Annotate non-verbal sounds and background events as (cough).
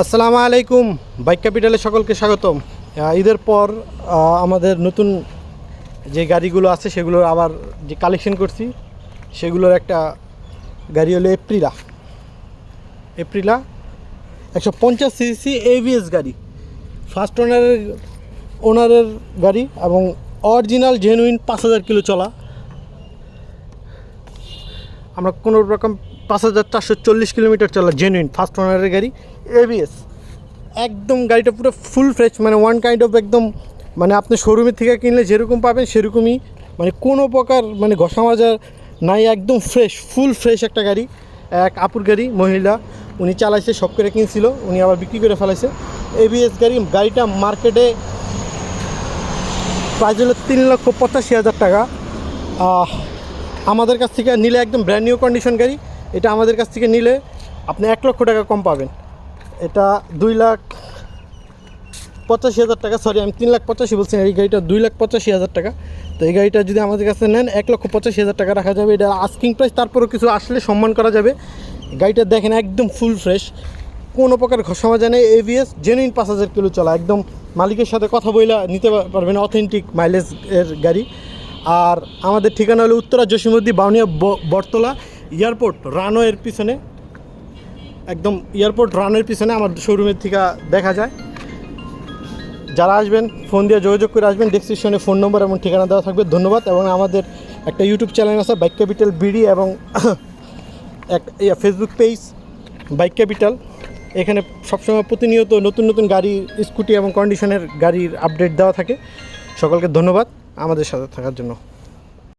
আসসালামু আলাইকুম, বাইক ক্যাপিটালে সকলকে স্বাগতম। ঈদের পর আমাদের নতুন যে গাড়িগুলো আছে সেগুলোর আবার যে কালেকশন করছি, সেগুলোর একটা গাড়ি হলো এপ্রিলা এপ্রিলা একশো পঞ্চাশ সিসি এভিএস গাড়ি। ফার্স্ট ওনারের ওনারের গাড়ি এবং অরিজিনাল জেনুইন পাঁচ হাজার কিলো চলা। আমরা কোনো রকম পাঁচ হাজার চারশো চল্লিশ কিলোমিটার চলা জেনুইন ফার্স্ট ওনারের গাড়ি এবিএস একদম গাড়িটা পুরো ফুল ফ্রেশ মানে ওয়ান কাইন্ড অফ একদম মানে আপনি শোরুমের থেকে কিনলে যেরকম পাবেন সেরকমই মানে কোনো প্রকার মানে ঘষা মাজা নাই, একদম ফ্রেশ ফুল ফ্রেশ একটা গাড়ি। এক আপুর গাড়ি, মহিলা, উনি চালাইছে সব করে কিনছিল, উনি আবার বিক্রি করে ফেলাইছে। এবিএস গাড়ি, গাড়িটা মার্কেটে প্রাইস হলো তিন লক্ষ পঁচাশি হাজার টাকা। আমাদের কাছ থেকে নিলে একদম ব্র্যান্ড নিউ কন্ডিশন গাড়ি। এটা আমাদের কাছ থেকে নিলে আপনি এক লক্ষ টাকা কম পাবেন। এটা দুই লাখ পঁচাশি হাজার টাকা সরি আমি তিন লাখ পঁচাশি বলছি এই গাড়িটা দুই লাখ পঁচাশি হাজার টাকা। তো এই গাড়িটা যদি আমাদের কাছে নেন, এক লক্ষ পঁচাশি হাজার টাকা রাখা যাবে। এটা আস্কিং প্রাইস তারপরেও কিছু আসলে সম্মান করা যাবে। গাড়িটা দেখেন একদম ফুল ফ্রেশ কোনো প্রকার ঘষামা জানে এভিএস জেনুইন পাঁচ হাজার কিলো চলা। একদম মালিকের সাথে কথা বইলা নিতে পারবেন অথেন্টিক মাইলেজ এর গাড়ি। আর আমাদের ঠিকানা হলো উত্তরা জসিমুদ্দি বাউনিয়া বটতলা, এয়ারপোর্ট, রানওয়ের পিছনে। একদম এয়ারপোর্ট রানের পিছনে আমার শোরুমের থেকে দেখা যায়। যারা আসবেন, ফোন দিয়ে যোগাযোগ করে আসবেন ডেসক্রিপশনে ফোন নম্বর এবং ঠিকানা দেওয়া থাকবে। ধন্যবাদ এবং আমাদের একটা ইউটিউব চ্যানেল আছে বাইক ক্যাপিটাল বিডি এবং (coughs) এক ফেসবুক পেজ বাইক ক্যাপিটাল এখানে সবসময় প্রতিনিয়ত নতুন নতুন গাড়ি স্কুটি এবং কন্ডিশনের গাড়ির আপডেট দেওয়া থাকে। সকলকে ধন্যবাদ। আমাদের সাথে থাকার জন্য।